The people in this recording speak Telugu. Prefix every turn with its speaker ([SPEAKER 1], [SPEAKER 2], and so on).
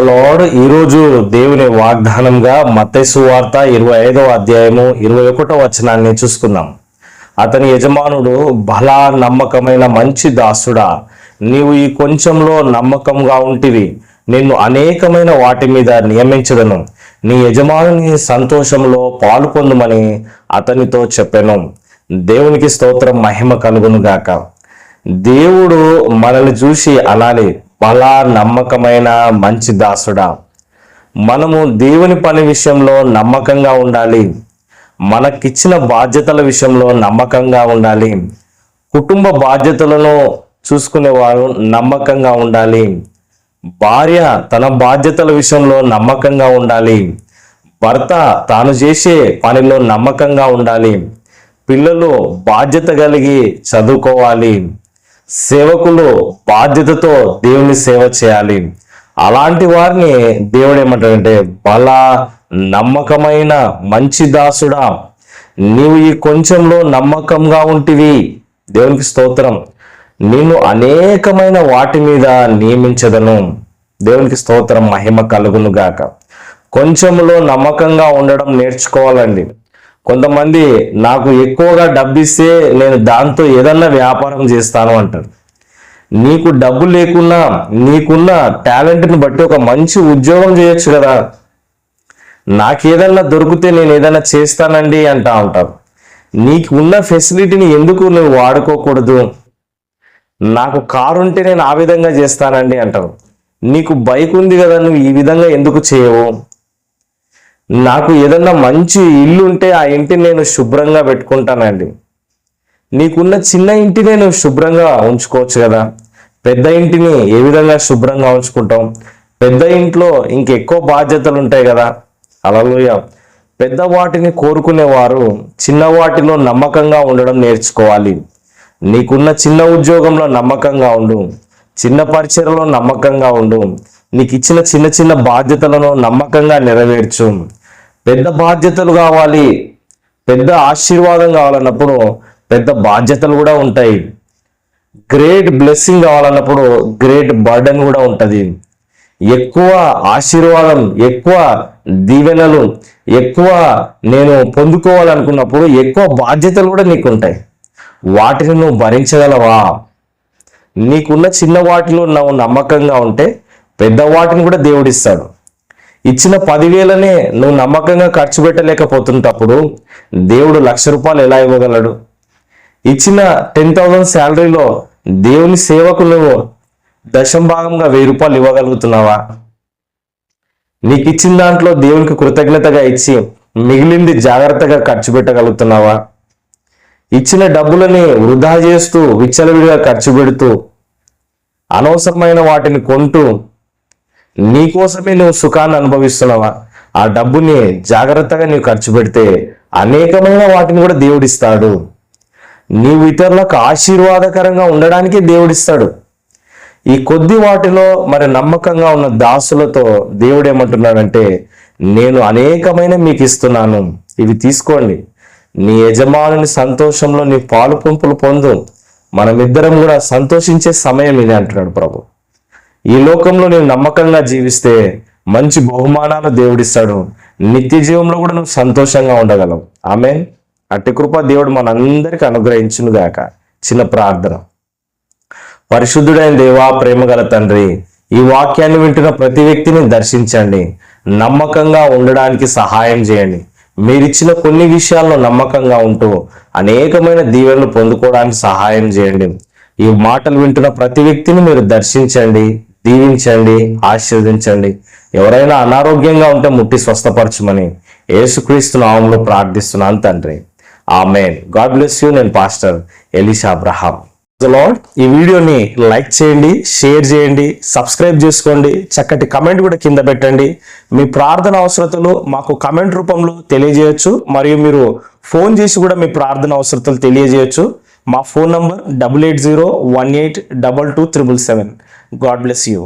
[SPEAKER 1] లార్డ్ ఈరోజు దేవుని వాగ్దానంగా మత్తైసు వార్త ఇరవై ఐదవ అధ్యాయము ఇరవై ఒకటో వచనాన్ని చూసుకుందాం. అతని యజమానుడు బలా నమ్మకమైన మంచి దాసుడా నీవు ఈ కొంచెంలో నమ్మకంగా ఉంటివి. నిన్ను అనేకమైన వాటి మీద నియమించదను. నీ యజమానుని సంతోషంలో పాలు పొందుమని అతనితో చెప్పాను. దేవునికి స్తోత్రం మహిమ కలుగునుగాక. దేవుడు మనల్ని చూసి అనాలి. బలా నమ్మకమైన మంచి దాసుడా. మనము దేవుని పని విషయంలో నమ్మకంగా ఉండాలి. మనకిచ్చిన బాధ్యతల విషయంలో నమ్మకంగా ఉండాలి. కుటుంబ బాధ్యతలను చూసుకునేవారు నమ్మకంగా ఉండాలి. భార్య తన బాధ్యతల విషయంలో నమ్మకంగా ఉండాలి. భర్త తాను చేసే పనిలో నమ్మకంగా ఉండాలి. పిల్లలు బాధ్యత కలిగి చదువుకోవాలి. సేవకులు బాధ్యతతో దేవుని సేవ చేయాలి. అలాంటి వారిని దేవుడు ఏమంటాడంటే బల నమ్మకమైన మంచి దాసుడా నీవు ఈ కొంచెంలో నమ్మకంగా ఉంటివి. దేవునికి స్తోత్రం. నిన్ను అనేకమైన వాటి మీద నియమించదను. దేవునికి స్తోత్రం మహిమ కలుగును గాక. కొంచెంలో నమ్మకంగా ఉండడం నేర్చుకోవాలండి. కొంతమంది నాకు ఎక్కువగా డబ్బు ఇస్తే నేను దాంతో ఏదన్నా వ్యాపారం చేస్తాను అంటారు. నీకు డబ్బు లేకున్నా నీకున్న టాలెంట్ని బట్టి ఒక మంచి ఉద్యోగం చేయొచ్చు కదా. నాకేదన్నా దొరికితే నేను ఏదైనా చేస్తానండి అంటా ఉంటారు. నీకు ఉన్న ఫెసిలిటీని ఎందుకు నువ్వు వాడుకోకూడదు? నాకు కారు ఉంటే నేను ఆ విధంగా చేస్తానండి అంటారు. నీకు బైక్ ఉంది కదా నువ్వు ఈ విధంగా ఎందుకు చేయవు? నాకు ఏదన్నా మంచి ఇల్లు ఉంటే ఆ ఇంటిని నేను శుభ్రంగా పెట్టుకుంటానండి. నీకున్న చిన్న ఇంటిని నేను శుభ్రంగా ఉంచుకోవచ్చు కదా. పెద్ద ఇంటిని ఏ విధంగా శుభ్రంగా ఉంచుకుంటాం? పెద్ద ఇంట్లో ఇంకెక్కువ బాధ్యతలు ఉంటాయి కదా. అలలోయ. పెద్ద వాటిని కోరుకునేవారు చిన్న వాటిలో నమ్మకంగా ఉండడం నేర్చుకోవాలి. నీకున్న చిన్న ఉద్యోగంలో నమ్మకంగా ఉండు. చిన్న పరిచయలో నమ్మకంగా ఉండు. నీకు ఇచ్చిన చిన్న చిన్న బాధ్యతలను నమ్మకంగా నెరవేర్చు. పెద్ద బాధ్యతలు కావాలి. పెద్ద ఆశీర్వాదం కావాలన్నప్పుడు పెద్ద బాధ్యతలు కూడా ఉంటాయి. గ్రేట్ బ్లెస్సింగ్ కావాలన్నప్పుడు గ్రేట్ బర్డన్ కూడా ఉంటుంది. ఎక్కువ ఆశీర్వాదం ఎక్కువ దీవెనలు ఎక్కువ నేను పొందుకోవాలనుకున్నప్పుడు ఎక్కువ బాధ్యతలు కూడా నీకు ఉంటాయి వాటిని నువ్వు భరించగలవా? నీకున్న చిన్న వాటిలో నువ్వు నమ్మకంగా ఉంటే పెద్ద వాటిని కూడా దేవుడిస్తాడు. ఇచ్చిన పదివేలనే నువ్వు నమ్మకంగా ఖర్చు పెట్టలేకపోతున్నప్పుడు దేవుడు లక్ష రూపాయలు ఎలా ఇవ్వగలడు? ఇచ్చిన టెన్ థౌజండ్ శాలరీలో దేవుని సేవకు నువ్వు దశం భాగంగా వెయ్యి రూపాయలు ఇవ్వగలుగుతున్నావా? నీకు ఇచ్చిన దాంట్లో దేవునికి కృతజ్ఞతగా ఇచ్చి మిగిలింది జాగ్రత్తగా ఖర్చు పెట్టగలుగుతున్నావా? ఇచ్చిన డబ్బులని వృధా చేస్తూ విచ్చలవిడిగా ఖర్చు పెడుతూ అనవసరమైన వాటిని కొంటూ నీకోసమే నువ్వు సుఖాన్ని అనుభవిస్తున్నావా? ఆ డబ్బుని జాగ్రత్తగా నీవు ఖర్చు పెడితే అనేకమైన వాటిని కూడా దేవుడిస్తాడు. నీవు ఇతరులకు ఆశీర్వాదకరంగా ఉండడానికే దేవుడిస్తాడు. ఈ కొద్ది వాటిలో మరి నమ్మకంగా ఉన్న దాసులతో దేవుడు ఏమంటున్నాడంటే నేను అనేకమైన మీకు ఇస్తున్నాను. ఇవి తీసుకోండి. నీ యజమానుని సంతోషంలో నీ పాలు పంపులు పొందు. మనమిద్దరం కూడా సంతోషించే సమయం ఇది అంటున్నాడు ప్రభు. ఈ లోకంలో నేను నమ్మకంగా జీవిస్తే మంచి బహుమానాలు దేవుడిస్తాడు. నిత్య జీవంలో కూడా నువ్వు సంతోషంగా ఉండగలవు. ఆమె అట్టి కృప దేవుడు మనందరికి అనుగ్రహించును గాక చిన్న ప్రార్థన. పరిశుద్ధుడైన దేవా ప్రేమగల తండ్రి ఈ వాక్యాన్ని వింటున్న ప్రతి వ్యక్తిని దర్శించండి. నమ్మకంగా ఉండడానికి సహాయం చేయండి. మీరిచ్చిన కొన్ని విషయాల్లో నమ్మకంగా ఉంటూ అనేకమైన దీవెనలు పొందుకోవడానికి సహాయం చేయండి. ఈ మాటలు వింటున్న ప్రతి వ్యక్తిని మీరు దర్శించండి. దీవించండి ఆశీర్వదించండి. ఎవరైనా అనారోగ్యంగా ఉంటే ముట్టి స్వస్థపరచమని యేసుక్రీస్తు నామంలో ప్రార్థిస్తున్నాను తండ్రి. ఆమెన్. God bless you. నేను పాస్టర్ ఎలిషా అబ్రహాం. లార్డ్ ఈ వీడియోని లైక్ చేయండి షేర్ చేయండి సబ్స్క్రైబ్ చేసుకోండి చక్కటి కమెంట్ కూడా కింద పెట్టండి. మీ ప్రార్థన అవసరతలు మాకు కమెంట్ రూపంలో తెలియజేయచ్చు మరియు మీరు ఫోన్ చేసి కూడా మీ ప్రార్థన అవసరతలు తెలియజేయచ్చు. మా phone number double eight zero one eight double two triple seven. God bless you